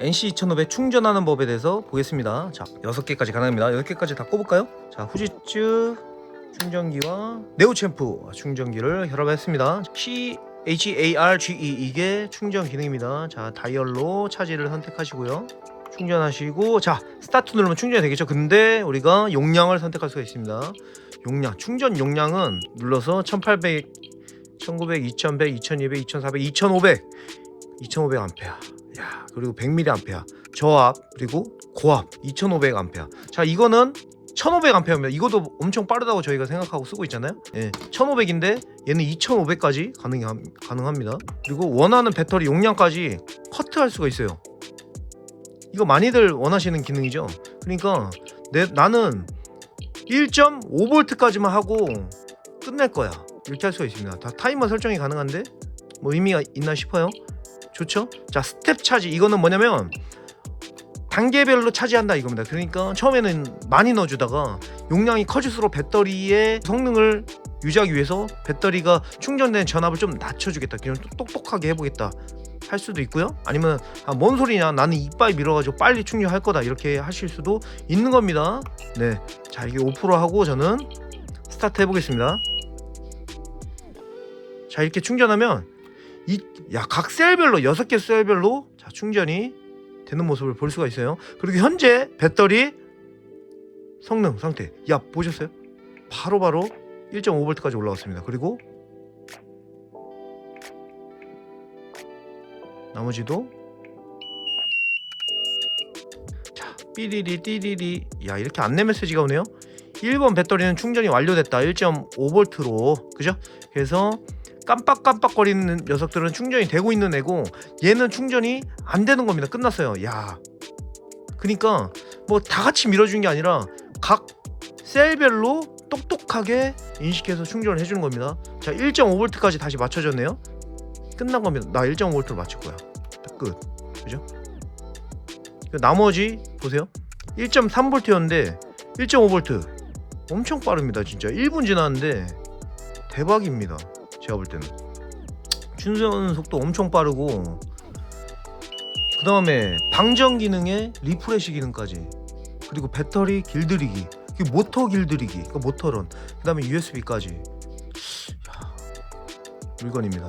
NC 2500 충전하는 법에 대해서 보겠습니다. 자, 6개까지 가능합니다. 6개까지 다 꼽을까요? 자, 후지츠 충전기와 네오챔프 충전기를 결합했습니다. C HARGE 이게 충전 기능입니다. 자, 다이얼로 차지를 선택하시고요. 충전하시고 자, 스타트 누르면 충전이 되겠죠. 근데 우리가 용량을 선택할 수가 있습니다. 용량, 충전 용량은 눌러서 1800, 1900, 2100, 2200, 2400, 2500, 2500 암페어. 야, 그리고 100mA 암페어. 저압 그리고 고압 2500 암페어. 자, 이거는 1500 암페어입니다. 이것도 엄청 빠르다고 저희가 생각하고 쓰고 있잖아요. 예, 1500인데 얘는 2500까지 가능 가능합니다. 그리고 원하는 배터리 용량까지 커트할 수가 있어요. 이거 많이들 원하시는 기능이죠. 그러니까 내, 나는 1.5V까지만 하고 끝낼 거야. 이렇게 할 수가 있습니다. 다 타이머 설정이 가능한데 뭐 의미가 있나 싶어요. 좋죠? 자 스텝 차지 이거는 뭐냐면 단계별로 차지한다 이겁니다. 그러니까 처음에는 많이 넣어주다가 용량이 커질수록 배터리의 성능을 유지하기 위해서 배터리가 충전된 전압을 좀 낮춰주겠다. 그냥 똑똑하게 해보겠다. 할 수도 있고요. 아니면 아, 뭔 소리냐 나는 이빨 밀어가지고 빨리 충전할 거다 이렇게 하실 수도 있는 겁니다. 네, 자 이게 5% 하고 저는 스타트 해보겠습니다. 자 이렇게 충전하면 이 야 각 셀별로 6개 셀별로 자 충전이 되는 모습을 볼 수가 있어요. 그리고 현재 배터리 성능 상태 야 보셨어요? 바로 바로 1.5V까지 올라왔습니다. 그리고 나머지도 자 삐리리 띠리리 야 이렇게 안내 메시지가 오네요 1번 배터리는 충전이 완료됐다 1.5V로 그죠? 그래서 깜빡깜빡거리는 녀석들은 충전이 되고 있는 애고 얘는 충전이 안 되는 겁니다. 끝났어요. 야. 그니까 뭐 다 같이 밀어준 게 아니라 각 셀별로 똑똑하게 인식해서 충전을 해주는 겁니다. 자 1.5V까지 다시 맞춰졌네요. 끝난 겁니다. 나 1.5V로 맞출 거야. 끝. 그죠? 나머지 보세요. 1.3V였는데 1.5V 엄청 빠릅니다 진짜. 1분 지났는데 대박입니다 제가 볼 때는. 충전 속도 엄청 빠르고 그 다음에 방전 기능에 리프레시 기능까지 그리고 배터리 길들이기 모터 길들이기 그러니까 모터런 그 다음에 USB까지. 물건입니다